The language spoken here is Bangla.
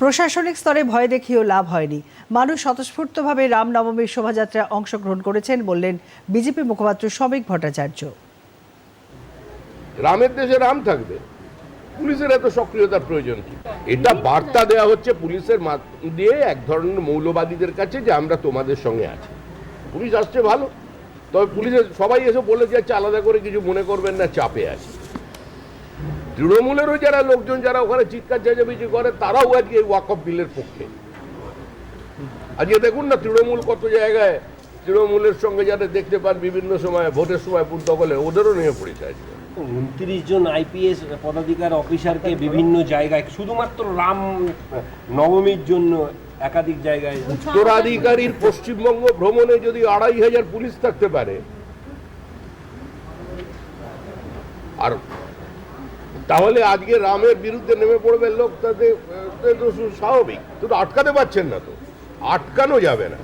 প্রশাসনিক স্তরে ভয় দেখিয়েও লাভ হয়নি। মানুষ স্বতঃস্ফূর্তভাবে রামনবমীর শোভাযাত্রায় অংশগ্রহণ করেছেন বললেন বিজেপি মুখপাত্র শ্রমিক ভট্টাচার্য। রামের দেশে রাম থাকবে। পুলিশের এত সক্রিয়তার প্রয়োজন কি? এটা বার্তা দেওয়া হচ্ছে পুলিশের দিয়ে এক ধরনের মৌলবাদীদের কাছে যে আমরা তোমাদের সঙ্গে আছি। পুলিশ আসছে ভালো। তবে পুলিশের সবাই এসে বলে যাচ্ছে আলাদা করে কিছু মনে করবেন না, চাপে আছে। তৃণমূলেরও যারা লোকজন যারা ওখানে চিৎকার চেঁচামেচি করে তারাও আজকে এই ওয়াকফ বিলের পক্ষে। আজকে দেখুন না তৃণমূল কত জায়গায় তৃণমূলের সঙ্গে যারা দেখতে পান বিভিন্ন সময় ভোটের সময় দখলে ওদেরও নিয়ে পড়েছে আজকে। উনত্রিশ জন আইপিএস পদাধিকার অফিসারকে বিভিন্ন জায়গায় শুধুমাত্র রাম নবমীর জন্য একাধিক জায়গায় উত্তরাধিকারীর পশ্চিমবঙ্গ ভ্রমণে যদি আড়াই হাজার পুলিশ থাকতে পারে আর তাহলে আজকে রামের বিরুদ্ধে নেমে পড়বে লোক তাদের স্বাভাবিক। তো আটকাতে পারছেন না তো। আটকানো যাবে না।